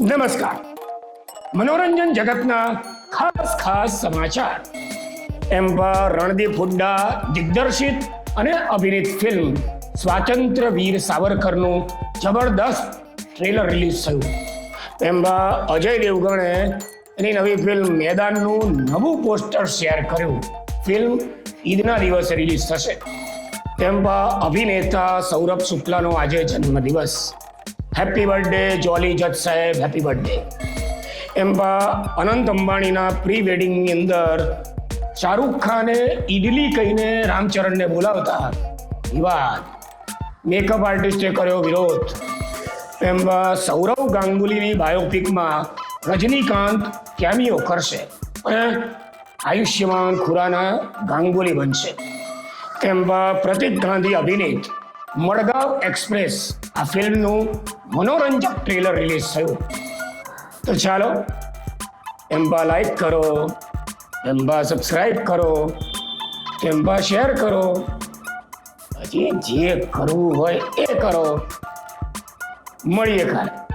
નમસ્કાર. મનોરંજન જગતના ખાસ ખાસ સમાચાર. એમ્પા રણદીપ હુડ્ડા, દિગ્દર્શિત અને અભિનીત ફિલ્મ સ્વાતંત્ર્ય વીર સાવરકરનું જબરદસ્ત ટ્રેલર રિલીઝ થયું. એમ્બા અજય દેવગણે એની નવી ફિલ્મ મેદાનનું નવું પોસ્ટર શેર કર્યું. ફિલ્મ ઈદના દિવસે રિલીઝ થશે. તેમાં અભિનેતા સૌરભ શુક્લાનો આજે જન્મદિવસ. હેપી બર્થડે જોલી જજ સાહેબ હેપી બર્થડે એમ્બા અનંત અંબાણીના પ્રી વેડિંગની અંદર શાહરૂખ ખાને ઈડલી કહીને રામચરણને બોલાવતા વિવાદ મેકઅપ આર્ટિસ્ટે કર્યો વિરોધ. એમાં સૌરવ ગાંગુલીની બાયોપિકમાં રજનીકાંત કેમિયો કરશે અને આયુષ્યમાન ખુરાના ગાંગુલી બનશે. તેમાં પ્રતિક ગાંધી અભિનીત મડગાંવ એક્સપ્રેસ આ ફિલ્મનું મનોરંજક ટ્રેલર રિલીઝ થયું. તો ચાલો, એમ્બા લાઈક કરો, એમ્બા સબસ્ક્રાઈબ કરો, એમ્બા શેર કરો. પછી જે કરવું હોય એ કરો. મળીએ કાલે.